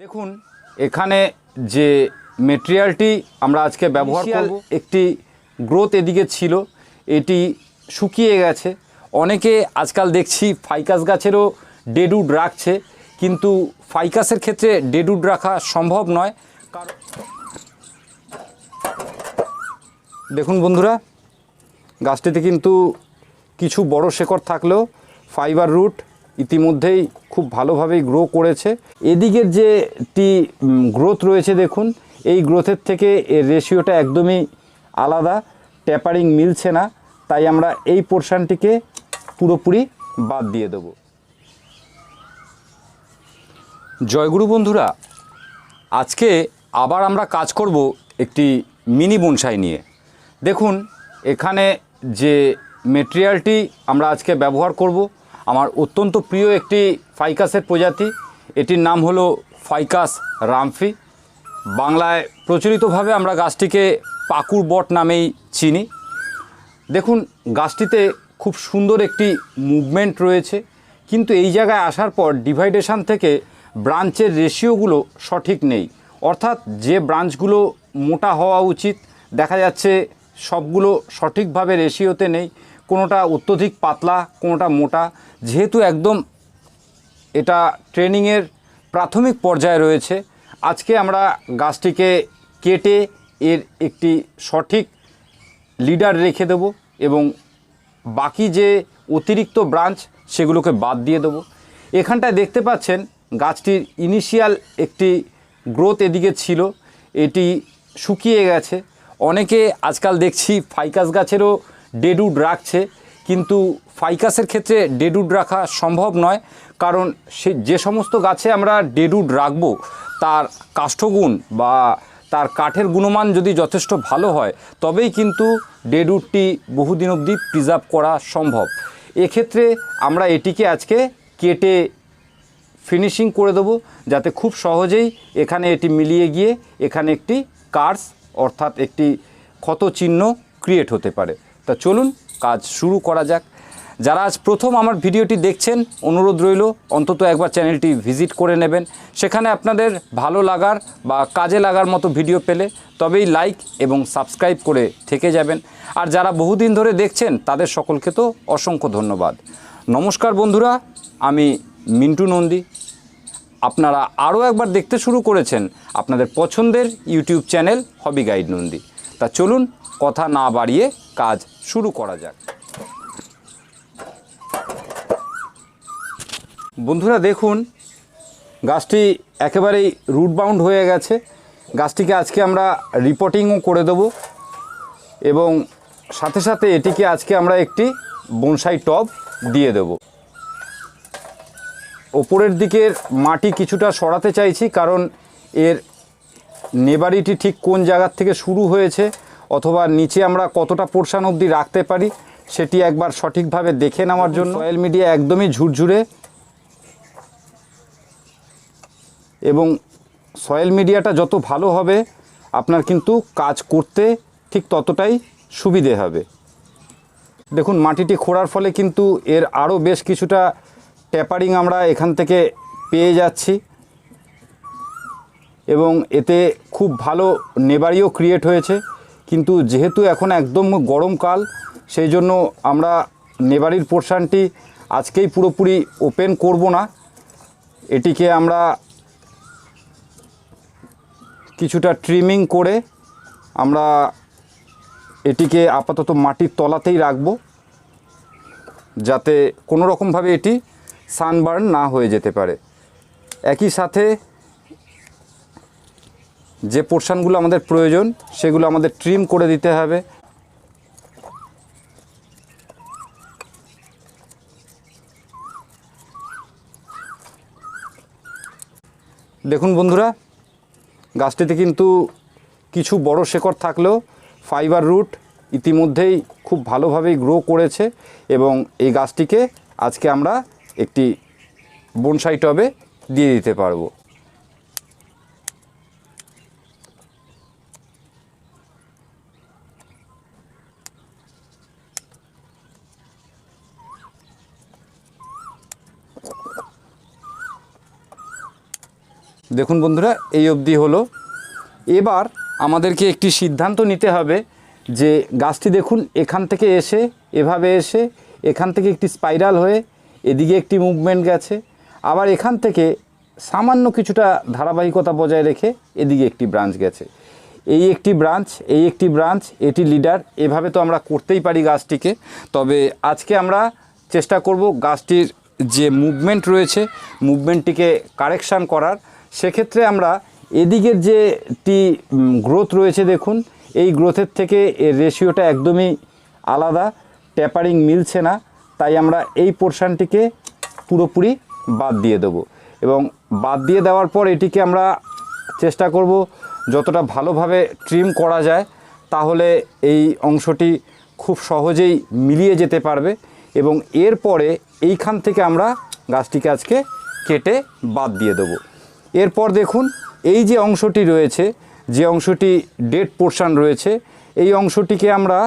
দেখুন এখানে যে মেটেরিয়ালটি আমরা আজকে ব্যবহার করব একটি গ্রোথ এদিকে ছিল এটি শুকিয়ে গেছে। অনেকে আজকাল দেখছি ফাইকাস গাছেরও ডেডুড রাখছে কিন্তু ফাইকাসের ক্ষেত্রে ডেডুড রাখা সম্ভব নয়। কারণ দেখুন বন্ধুরা গাছটিতে কিন্তু কিছু বড় শেকড় থাকলেও ফাইবার রুট ইতিমধ্যেই খুব ভালোভাবেই গ্রো করেছে। এদিকের যেটি গ্রোথ রয়েছে দেখুন, এই গ্রোথের থেকে এর রেশিওটা একদমই আলাদা ট্যাপারিং মিলছে না, তাই আমরা এই পোর্শনটিকে পুরোপুরি বাদ দিয়ে দেবো। জয়গুরু বন্ধুরা, আজকে আবার আমরা কাজ করব একটি মিনি বনসাই নিয়ে। দেখুন, এখানে যে মেটেরিয়ালটি আমরা আজকে ব্যবহার করব আমার অত্যন্ত প্রিয় একটি ফাইকাসের প্রজাতি। এটির নাম হলো ফাইকাস রামফি। বাংলায় প্রচলিতভাবে আমরা গাছটিকে পাকুর বট নামেই চিনি। দেখুন, গাছটিতে খুব সুন্দর একটি মুভমেন্ট রয়েছে। কিন্তু এই জায়গায় আসার পর ডিভাইডেশন থেকে ব্রাঞ্চের রেশিওগুলো সঠিক নেই। অর্থাৎ যে ব্রাঞ্চগুলো মোটা হওয়া উচিত, দেখা যাচ্ছে সবগুলো সঠিকভাবে রেশিওতে নেই। কোনোটা অত্যধিক পাতলা, কোনোটা মোটা। যেহেতু একদম এটা ট্রেনিংয়ের প্রাথমিক পর্যায়ে রয়েছে, আজকে আমরা গাছটিকে কেটে এর একটি সঠিক লিডার রেখে দেব এবং বাকি যে অতিরিক্ত ব্রাঞ্চ সেগুলোকে বাদ দিয়ে দেবো। এখানটায় দেখতে পাচ্ছেন গাছটির ইনিশিয়াল একটি গ্রোথ এদিকে ছিল, এটি শুকিয়ে গেছে। অনেকে আজকাল দেখছি ফাইকাস গাছেরও ডেডুড রাখছে। কিন্তু ফাইকাসের ক্ষেত্রে ডেডুড রাখা সম্ভব নয়, কারণ সে যে সমস্ত গাছে আমরা ডেডুড রাখব, তার কাষ্ঠগুণ বা তার কাঠের গুণমান যদি যথেষ্ট ভালো হয়, তবেই কিন্তু ডেডুডটি বহুদিন অবধি প্রিজার্ভ করা সম্ভব। এক্ষেত্রে আমরা এটিকে আজকে কেটে ফিনিশিং করে দেবো, যাতে খুব সহজেই এখানে এটি মিলিয়ে গিয়ে এখানে একটি কার্স অর্থাৎ একটি ক্ষত চিহ্ন ক্রিয়েট হতে পারে। তা চলুন কাজ শুরু করা যাক। যারা আজ প্রথম আমার ভিডিওটি দেখছেন, অনুরোধ রইল, অন্তত একবার চ্যানেলটি ভিজিট করে নেবেন। সেখানে আপনাদের ভালো লাগার বা কাজে লাগার মতো ভিডিও পেলে তবেই লাইক এবং সাবস্ক্রাইব করে থেকে যাবেন। আর যারা বহুদিন ধরে দেখছেন, তাদের সকলকে তো অসংখ্য ধন্যবাদ। নমস্কার বন্ধুরা, আমি মিন্টু নন্দী। আপনারা আরও একবার দেখতে শুরু করেছেন আপনাদের পছন্দের YouTube channel hobby guide Nandi. তা চলুন কথা না বাড়িয়ে কাজ শুরু করা যাক। বন্ধুরা দেখুন, গাছটি একেবারেই রুট বাউন্ড হয়ে গেছে। গাছটিকে আজকে আমরা রিপোর্টিংও করে দেব এবং সাথে সাথে এটিকে আজকে আমরা একটি বনসাই টব দিয়ে দেব। ওপরের দিকের মাটি কিছুটা সরাতে চাইছি, কারণ এর নেবারিটি ঠিক কোন জায়গার থেকে শুরু হয়েছে অথবা নিচে আমরা কতটা পোর্শান অবধি রাখতে পারি, সেটি একবার সঠিকভাবে দেখে নেওয়ার জন্য। সয়েল মিডিয়া একদমই ঝুরঝুরে। এবং সয়েল মিডিয়াটা যত ভালো হবে, আপনার কিন্তু কাজ করতে ঠিক ততটাই সুবিধে হবে। দেখুন, মাটিটি খোঁড়ার ফলে কিন্তু এর আরও বেশ কিছুটা ট্যাপারিং আমরা এখান থেকে পেয়ে যাচ্ছি। এবং এতে খুব ভালো নেবারিও ক্রিয়েট হয়েছে। কিন্তু যেহেতু এখন একদম গরমকাল সেই জন্য আমরা নেবারির পোর্শানটি আজকেই পুরোপুরি ওপেন করব না। এটিকে আমরা কিছুটা ট্রিমিং করে আমরা এটিকে আপাতত মাটির তলাতেই রাখব, যাতে কোনো রকমভাবে এটি সানবার্ন না হয়ে যেতে পারে। একই সাথে যে পোর্শানগুলো আমাদের প্রয়োজন, সেগুলো আমাদের ট্রিম করে দিতে হবে। দেখুন বন্ধুরা, গাছটিতে কিন্তু কিছু বড় শেকড় থাকলেও ফাইবার রুট ইতিমধ্যেই খুব ভালোভাবেই গ্রো করেছে এবং এই গাছটিকে আজকে আমরা একটি বনসাই টবে দিয়ে দিতে পারব। দেখুন বন্ধুরা, এই অবধি হলো। এবার আমাদেরকে একটি সিদ্ধান্ত নিতে হবে যে গাছটি দেখুন, এখান থেকে এসে, এভাবে এসে, এখান থেকে একটি স্পাইরাল হয়ে, এদিকে একটি মুভমেন্ট গেছে। আবার এখান থেকে সামান্য কিছুটা ধারাবাহিকতা বজায় রেখে এদিকে একটি ব্রাঞ্চ গেছে। এই একটি ব্রাঞ্চ এই একটি ব্রাঞ্চ এটি লিডার এভাবে তো আমরা করতেই পারি গাছটিকে। তবে আজকে আমরা চেষ্টা করব গাছটির যে মুভমেন্ট রয়েছে মুভমেন্টটিকে কারেকশান করার। সেক্ষেত্রে আমরা এদিকের যে টি গ্রোথ রয়েছে দেখুন, এই গ্রোথের থেকে এর রেশিওটা একদমই আলাদা ট্যাপারিং মিলছে না, তাই আমরা এই পোর্শানটিকে পুরোপুরি বাদ দিয়ে দেবো। এবং বাদ দিয়ে দেওয়ার পর এটিকে আমরা চেষ্টা করব যতটা ভালোভাবে ট্রিম করা যায়, তাহলে এই অংশটি খুব সহজেই মিলিয়ে যেতে পারবে এবং এরপরে এইখান থেকে আমরা গাছটিকে আজকে কেটে বাদ দিয়ে দেবো। এরপর দেখুন, এই যে অংশটি রয়েছে, যে অংশটি ডেড পোর্শন রয়েছে, এই অংশটিকে আমরা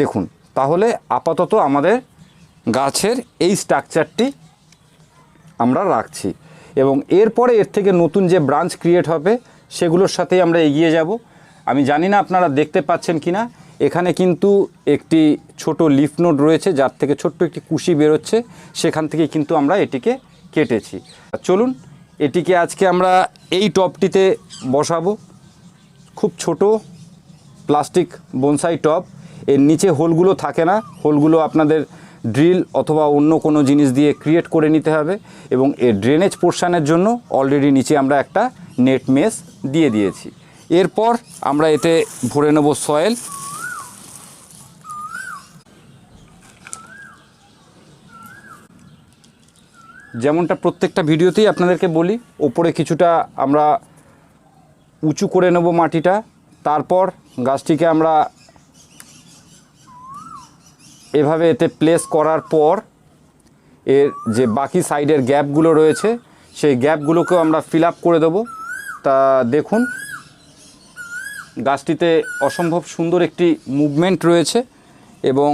দেখুন, তাহলে আপাতত আমাদের গাছের এই স্ট্রাকচারটি আমরা রাখছি। এবং এরপরে এর থেকে নতুন যে ব্রাঞ্চ ক্রিয়েট হবে, সেগুলোর সাথেই আমরা এগিয়ে যাব। আমি জানি না আপনারা দেখতে পাচ্ছেন কি না এখানে কিন্তু একটি ছোট লিফ নোড রয়েছে, যার থেকে ছোট্ট একটি কুশি বেরোচ্ছে। সেখান থেকে কিন্তু আমরা এটিকে কেটেছি। চলুন, এটিকে আজকে আমরা এই টপটিতে বসাবো। খুব ছোট প্লাস্টিক বনসাই টপ। এর নিচে হোলগুলো থাকে না। হোলগুলো আপনাদের ড্রিল অথবা অন্য কোনো জিনিস দিয়ে ক্রিয়েট করে নিতে হবে এবং এর ড্রেনেজ পোর্শানের জন্য অলরেডি নিচে আমরা একটা নেট মেস দিয়ে দিয়েছি। এরপর আমরা এতে ভরে নেব সয়েল। যেমনটা প্রত্যেকটা ভিডিওতেই আপনাদেরকে বলি, ওপরে কিছুটা আমরা উঁচু করে নেব মাটিটা, তারপর গাছটিকে আমরা এভাবে এতে প্লেস করার পর এর যে বাকি সাইডের গ্যাপগুলো রয়েছে, সেই গ্যাপগুলোকেও আমরা ফিল করে দেবো। তা দেখুন, গাছটিতে অসম্ভব সুন্দর একটি মুভমেন্ট রয়েছে এবং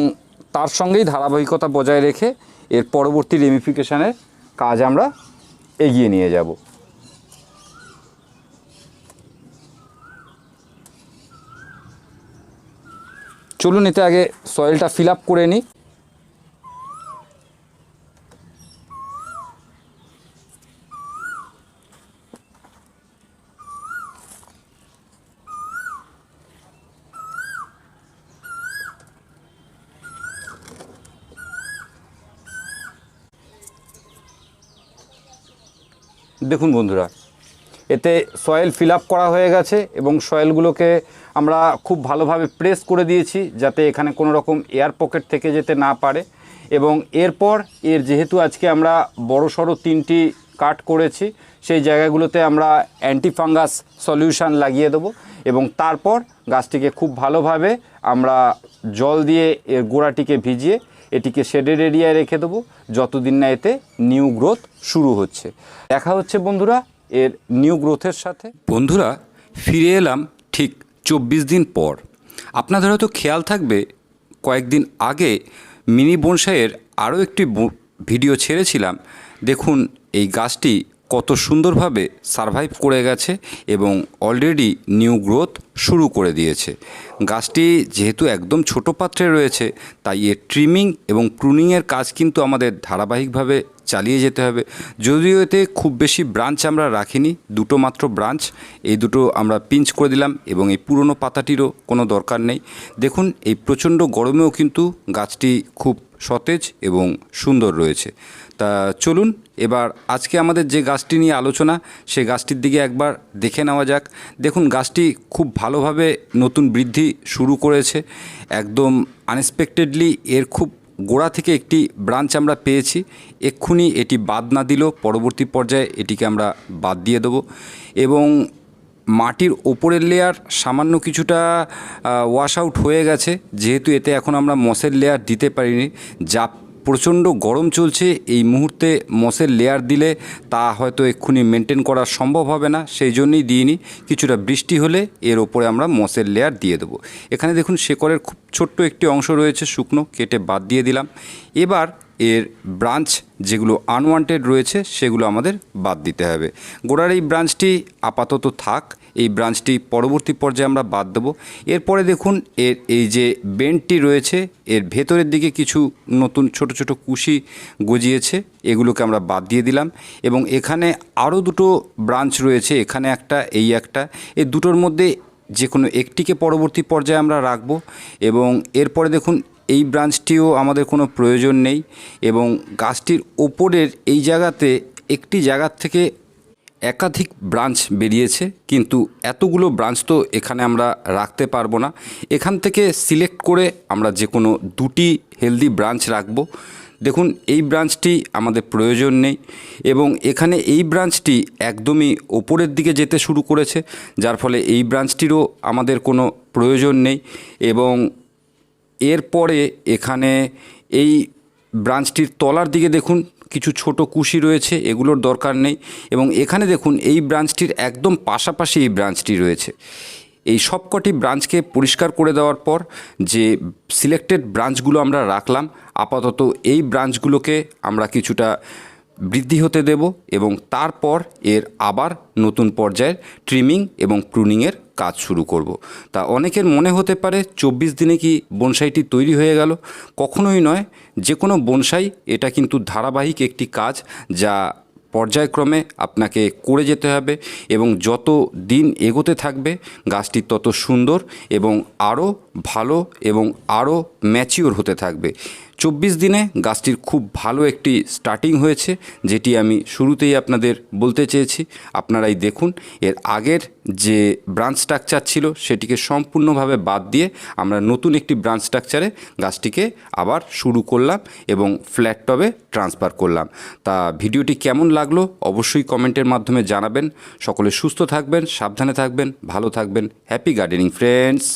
তার সঙ্গেই ধারাবাহিকতা বজায় রেখে এর পরবর্তী রেমিফিকেশানের কাজ আমরা এগিয়ে নিয়ে যাব। চলুন এতে আগে সয়েলটা ফিল আপ করে নিই। দেখুন বন্ধুরা, এতে সয়েল ফিল করা হয়ে গেছে এবং সয়েলগুলোকে আমরা খুব ভালোভাবে প্রেস করে দিয়েছি যাতে এখানে কোনো রকম এয়ার পকেট থেকে যেতে না পারে এবং এরপর এর যেহেতু আজকে আমরা বড় সড়ো তিনটি কাট করেছি, সেই জায়গাগুলোতে আমরা অ্যান্টিফাঙ্গাস সলিউশন লাগিয়ে দেবো এবং তারপর গাছটিকে খুব ভালোভাবে আমরা জল দিয়ে এর গোড়াটিকে ভিজিয়ে এটিকে শেডের এরিয়ায় রেখে দেবো, যতদিন না এতে নিউ গ্রোথ শুরু হচ্ছে। দেখা হচ্ছে বন্ধুরা এর নিউ গ্রোথের সাথে। বন্ধুরা, ফিরে এলাম ঠিক চব্বিশ দিন পর। আপনাদের হয়তো খেয়াল থাকবে, কয়েকদিন আগে মিনি বনসাইয়ের আরও একটি ভিডিও ছেড়েছিলাম। দেখুন এই গাছটি কত সুন্দরভাবে সারভাইভ করে গেছে এবং অলরেডি নিউ গ্রোথ শুরু করে দিয়েছে। গাছটি যেহেতু একদম ছোট পাত্রে রয়েছে, তাই এর ট্রিমিং এবং প্রুনিংয়ের কাজ কিন্তু আমাদের ধারাবাহিকভাবে চালিয়ে যেতে হবে। যদিও এতে খুব বেশি ব্রাঞ্চ আমরা রাখিনি, দুটো মাত্র ব্রাঞ্চ এই দুটো আমরা পিঞ্চ করে দিলাম এবং এই পুরনো পাতাটিরও কোনো দরকার নেই। দেখুন, এই প্রচণ্ড গরমেও কিন্তু গাছটি খুব সতেজ এবং সুন্দর রয়েছে। তা চলুন, এবার আজকে আমাদের যে গাছটি নিয়ে আলোচনা সেই গাছটির দিকে একবার দেখে নেওয়া যাক। দেখুন, গাছটি খুব ভালোভাবে নতুন বৃদ্ধি শুরু করেছে। একদম আনএক্সপেক্টেডলি এর খুব গোড়া থেকে একটি ব্রাঞ্চ আমরা পেয়েছি। এক্ষুনি এটি বাদ না দিলেও পরবর্তী পর্যায়ে এটিকে আমরা বাদ দিয়ে দেবো। এবং মাটির ওপরের লেয়ার সামান্য কিছুটা ওয়াশ আউট হয়ে গেছে। যেহেতু এতে এখন আমরা মশের লেয়ার দিতে পারিনি, যা প্রচণ্ড গরম চলছে, এই মুহূর্তে মশের লেয়ার দিলে তা হয়তো এক্ষুনি মেনটেন করা সম্ভব হবে না, সেই জন্যই দিইনি। কিছুটা বৃষ্টি হলে এর ওপরে আমরা মশের লেয়ার দিয়ে দেবো। এখানে দেখুন শেকড়ের খুব ছোট্ট একটি অংশ রয়েছে, শুকনো, কেটে বাদ দিয়ে দিলাম। এবার এর ব্রাঞ্চ যেগুলো আনওয়ান্টেড রয়েছে, সেগুলো আমাদের বাদ দিতে হবে। গোড়ার এই ব্রাঞ্চটি আপাতত থাক, এই ব্রাঞ্চটি পরবর্তী পর্যায়ে আমরা বাদ দেবো। এরপরে দেখুন, এর এই যে বেন্টটি রয়েছে, এর ভেতরের দিকে কিছু নতুন ছোট ছোট কুশি গজিয়েছে, এগুলোকে আমরা বাদ দিয়ে দিলাম। এবং এখানে আরও দুটো ব্রাঞ্চ রয়েছে, এখানে একটা, এই একটা। এই দুটোর মধ্যে যে কোনো একটিকে পরবর্তী পর্যায়ে আমরা রাখব। এবং এরপরে দেখুন এই ব্রাঞ্চটিও আমাদের কোনো প্রয়োজন নেই এবং গাছটির ওপরের এই জায়গাতে একটি জায়গার থেকে একাধিক ব্রাঞ্চ বেরিয়েছে, কিন্তু এতগুলো ব্রাঞ্চ তো এখানে আমরা রাখতে পারব না। এখান থেকে সিলেক্ট করে আমরা যে কোনো দুটি হেলদি ব্রাঞ্চ রাখব। দেখুন, এই ব্রাঞ্চটি আমাদের প্রয়োজন নেই এবং এখানে এই ব্রাঞ্চটি একদমই ওপরের দিকে যেতে শুরু করেছে, যার ফলে এই ব্রাঞ্চটিরও আমাদের কোনো প্রয়োজন নেই এবং এরপরে এখানে এই ব্রাঞ্চটির তলার দিকে দেখুন, কিছু ছোট কুশি রয়েছে, এগুলোর দরকার নেই। এবং এখানে দেখুন, এই ব্রাঞ্চটির একদম পাশাপাশি এই ব্রাঞ্চটি রয়েছে। এই সবকটি ব্রাঞ্চকে পরিষ্কার করে দেওয়ার পর যে সিলেক্টেড ব্রাঞ্চগুলো আমরা রাখলাম, আপাতত এই ব্রাঞ্চগুলোকে আমরা কিছুটা বৃদ্ধি হতে দেব এবং তারপর এর আবার নতুন পর্যায়ের ট্রিমিং এবং প্রুনিংয়ের কাজ শুরু করব। তা অনেকের মনে হতে পারে চব্বিশ দিনে কি বনসাইটি তৈরি হয়ে গেল কখনোই নয় যে কোনো বনসাই এটা কিন্তু ধারাবাহিক একটি কাজ যা পর্যায়ক্রমে আপনাকে করে যেতে হবে এবং যত দিন এগোতে থাকবে, গাছটি তত সুন্দর এবং আরও ভালো এবং আরও ম্যাচিওর হতে থাকবে চব্বিশ দিনে গাছটির খুব ভালো একটি স্টার্টিং হয়েছে, যেটি আমি শুরুতেই আপনাদের বলতে চেয়েছি। আপনারাই দেখুন, এর আগের যে ব্রাঞ্চ স্ট্রাকচার ছিল, সেটিকে সম্পূর্ণভাবে বাদ দিয়ে আমরা নতুন একটি ব্রাঞ্চ স্ট্রাকচারে গাছটিকে আবার শুরু করলাম এবং ফ্ল্যাট টবে ট্রান্সফার করলাম। তা ভিডিওটি কেমন লাগল অবশ্যই কমেন্টের মাধ্যমে জানাবেন। সকলে সুস্থ থাকবেন, সাবধানে থাকবেন, ভালো থাকবেন। Happy gardening friends